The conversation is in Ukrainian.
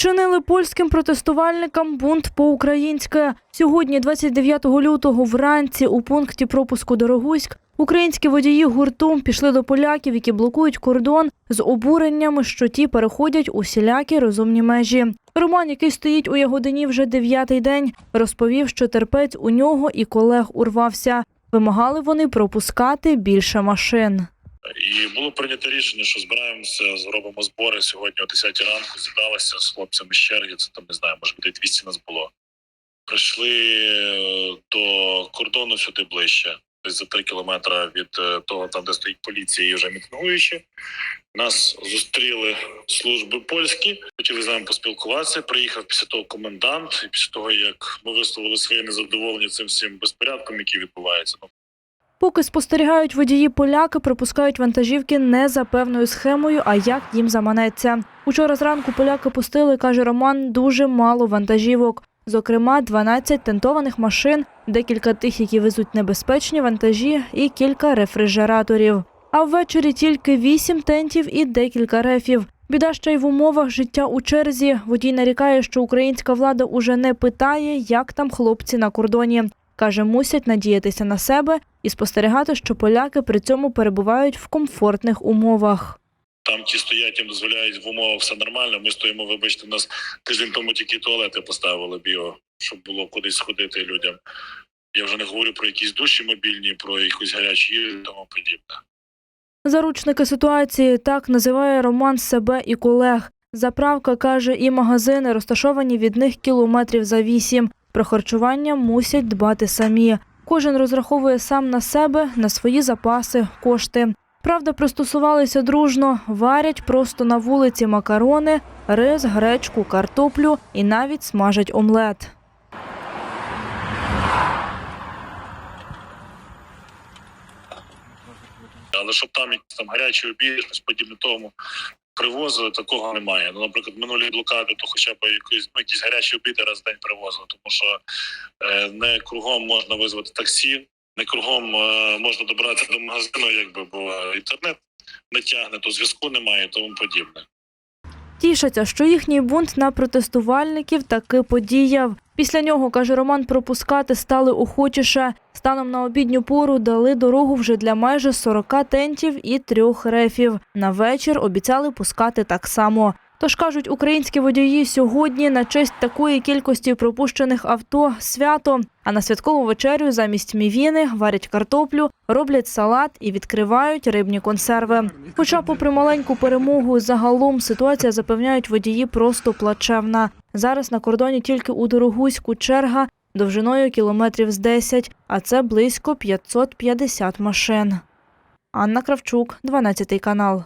Вчинили польським протестувальникам бунт по-українськи. Сьогодні, 29 лютого, вранці у пункті пропуску Дорогуськ українські водії гуртом пішли до поляків, які блокують кордон з обуреннями, що ті переходять усілякі розумні межі. Роман, який стоїть у Ягодині вже дев'ятий день, розповів, що терпець у нього і колег урвався. Вимагали вони пропускати більше машин. І було прийнято рішення, що збираємося, зробимо збори сьогодні о 10 ранку. Зібралися з хлопцями з черги. Це там не знаю, може буде 200 нас було. Прийшли е, до кордону сюди ближче, десь за 3 кілометри від е, того, там де стоїть поліція, і вже мітингуючі. Нас зустріли служби польські, хотіли з нами поспілкуватися. Приїхав після того комендант, і після того як ми висловили своє незадоволення цим всім безпорядком, який відбувається. Поки спостерігають водії поляки, пропускають вантажівки не за певною схемою, а як їм заманеться. Учора зранку поляки пустили, каже Роман, дуже мало вантажівок. Зокрема, 12 тентованих машин, декілька тих, які везуть небезпечні вантажі, і кілька рефрижераторів. А ввечері тільки 8 тентів і декілька рефів. Біда ще й в умовах життя у черзі. Водій нарікає, що українська влада уже не питає, як там хлопці на кордоні. Каже, мусять надіятися на себе і спостерігати, що поляки при цьому перебувають в комфортних умовах. Там ті стоять, їм дозволяють в умовах все нормально. Ми стоїмо, вибачте, нас тиждень тому тільки туалети поставили біо, щоб було кудись сходити людям. Я вже не говорю про якісь душі мобільні, про якусь гарячу їжу і тому подібне. Заручники ситуації так називає Роман себе і колег. Заправка каже, і магазини розташовані від них кілометрів за вісім. Про харчування мусять дбати самі. Кожен розраховує сам на себе, на свої запаси, кошти. Правда, пристосувалися дружно, варять просто на вулиці макарони, рис, гречку, картоплю і навіть смажать омлет. Але щоб там там гарячі обіди, щось тому привозили, такого немає. Ну, наприклад, минулі блокади, то хоча б якісь, ну, якісь гарячі обіди раз в день привозили, тому що е, не кругом можна визвати таксі, не кругом е, можна добратися до магазину, якби бо інтернет не тягне, то зв'язку немає тому подібне. Тішаться, що їхній бунт на протестувальників таки подіяв. Після нього, каже Роман, пропускати стали охочіше. Станом на обідню пору дали дорогу вже для майже 40 тентів і трьох рефів. На вечір обіцяли пускати так само. Тож кажуть, українські водії сьогодні на честь такої кількості пропущених авто свято. А на святкову вечерю замість мівіни варять картоплю, роблять салат і відкривають рибні консерви. Хоча, попри маленьку перемогу, загалом ситуація запевняють водії просто плачевна. Зараз на кордоні тільки у Дорогуську черга довжиною кілометрів з 10, а це близько 550 машин. Анна Кравчук, 12 канал.